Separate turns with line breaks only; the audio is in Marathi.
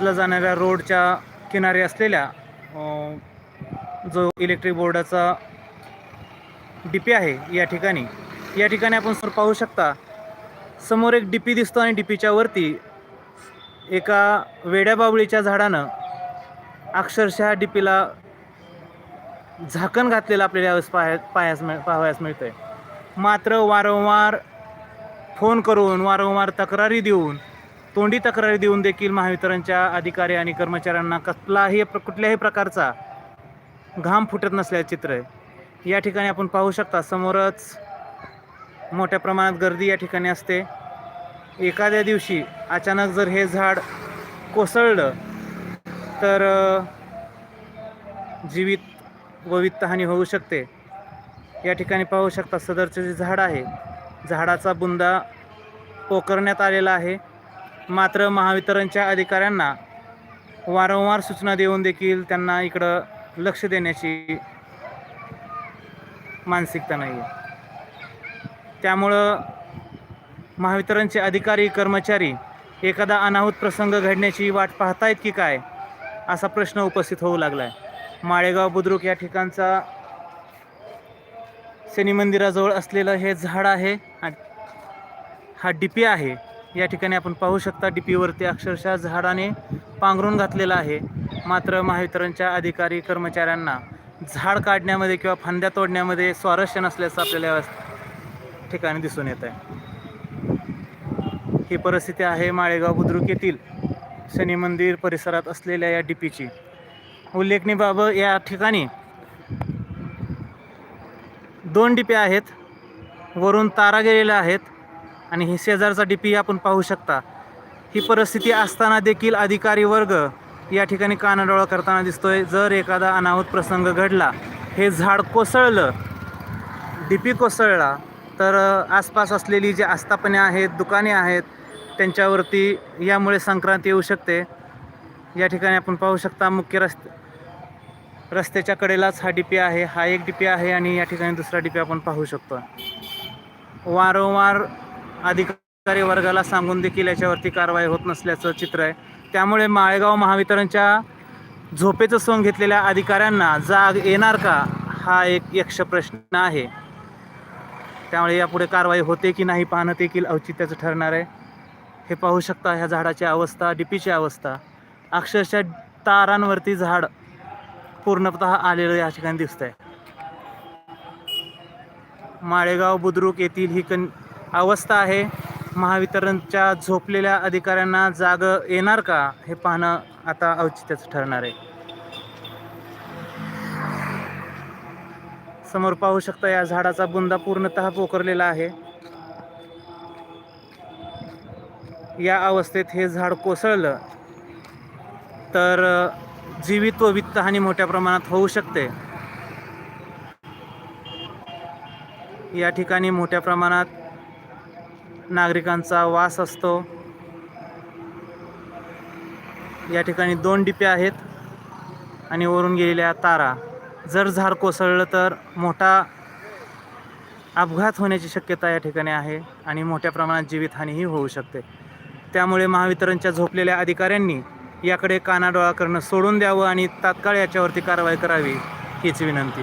ला जाणाऱ्या रोडच्या किनारी असलेल्या जो इलेक्ट्रिक बोर्डाचा डीपी आहे या ठिकाणी. या ठिकाणी आपण समोर पाहू शकता समोर एक डीपी दिसतो आणि डीपीच्या वरती एका वेड्या बावळीच्या झाडानं अक्षरशः डीपीला झाकण घातलेलं आपल्याला यावेळेस पाहाय पाहायस मिळ पाहावयास मिळतं आहे मात्र वारंवार फोन करून वारंवार तक्रारी देऊन तोंडी तक्रारी देऊन देखील महावितरणच्या अधिकारी आणि कर्मचाऱ्यांना कसलाही प्र कुठल्याही प्रकारचा घाम फुटत नसल्याचे चित्र आहे. या ठिकाणी आपण पाहू शकता समोरच मोठ्या प्रमाणात गर्दी या ठिकाणी असते. एखाद्या दिवशी अचानक जर हे झाड कोसळलं तर जीवित व वित्तहानी होऊ शकते. या ठिकाणी पाहू शकता सदरचे जे झाड आहे झाडाचा बुंदा पोखरण्यात आलेला आहे. मात्र महावितरणच्या अधिकाऱ्यांना वारंवार सूचना देऊन देखील त्यांना इकडं लक्ष देण्याची मानसिकता नाही. आहे त्यामुळं महावितरणचे अधिकारी कर्मचारी एखादा अनाहूत प्रसंग घडण्याची वाट पाहतायत की काय असा प्रश्न उपस्थित होऊ लागला आहे माळेगाव बुद्रुक या ठिकाणचा शनी मंदिराजवळ असलेलं हे झाड आहे आणि हा डिपी आहे. या ठिकाणी आपण पाहू शकता डीपीवरती अक्षरशः झाडाने पांघरून घातलेलं आहे. मात्र महावितरणच्या अधिकारी कर्मचाऱ्यांना झाड काढण्यामध्ये किंवा फांद्या तोडण्यामध्ये स्वारस्य नसल्याचं आपल्याला या ठिकाणी दिसून येत आहे. ही परिस्थिती आहे माळेगाव बुद्रुक येथील शनी मंदिर परिसरात असलेल्या या डीपीची उल्लेखनीय बाब या ठिकाणी दोन डीपी आहेत. वरून तारा गेलेल्या आहेत. आणि हे शेजारचा डीपी आपण पाहू शकता. ही परिस्थिती असताना देखील अधिकारी वर्ग या ठिकाणी कानाडोळा करताना दिसतोय. जर एखादा अनाहूत प्रसंग घडला हे झाड कोसळलं डी पी कोसळला तर आसपास असलेली जी आस्थापने आहेत दुकाने आहेत त्यांच्यावरती यामुळे संक्रांती येऊ शकते. या ठिकाणी आपण पाहू शकता मुख्य रस्ते रस्त्याच्या कडेलाच हा डीपी आहे. हा एक डीपी आहे आणि या ठिकाणी दुसरा डीपी आपण पाहू शकतो. वारंवार अधिकारी वर्गाला सांगून देखील याच्यावरती कारवाई होत नसल्याचं चित्र आहे. त्यामुळे माळेगाव महावितरणच्या झोपेचं सोंग घेतलेल्या अधिकाऱ्यांना जाग येणार का हा एक यक्ष प्रश्न आहे. त्यामुळे यापुढे कारवाई होते की नाही पाहणं देखील औचित्याचं ठरणार आहे. हे पाहू शकता ह्या झाडाची अवस्था डीपीची अवस्था. अक्षरशः तारांवरती झाड पूर्णत आलेलं या ठिकाणी दिसत आहे माळेगाव बुद्रुक येथील ही कन अवस्था आहे. महावितरणच्या झोपलेल्या अधिकाऱ्यांना जाग येणार का? हे पाहणं आता औचित्याचं ठरणार आहे. समोर पाहू शकता या झाडाचा बुंदा पूर्णतः पोखरलेला आहे. या अवस्थेत हे झाड कोसळलं तर जीवित व वित्तहानी मोठ्या प्रमाणात होऊ शकते. या ठिकाणी मोठ्या प्रमाणात नागरिकांचा वास असतो. या ठिकाणी दोन डिपे आहेत आणि वरून गेलेल्या तारा. जर झाड कोसळलं तर मोठा अपघात होण्याची शक्यता या ठिकाणी आहे आणि मोठ्या प्रमाणात जीवितहानीही होऊ शकते. त्यामुळे महावितरणच्या झोपलेल्या अधिकाऱ्यांनी याकडे कानाडोळा करणं सोडून द्यावं आणि तात्काळ याच्यावरती कारवाई करावी हीच विनंती.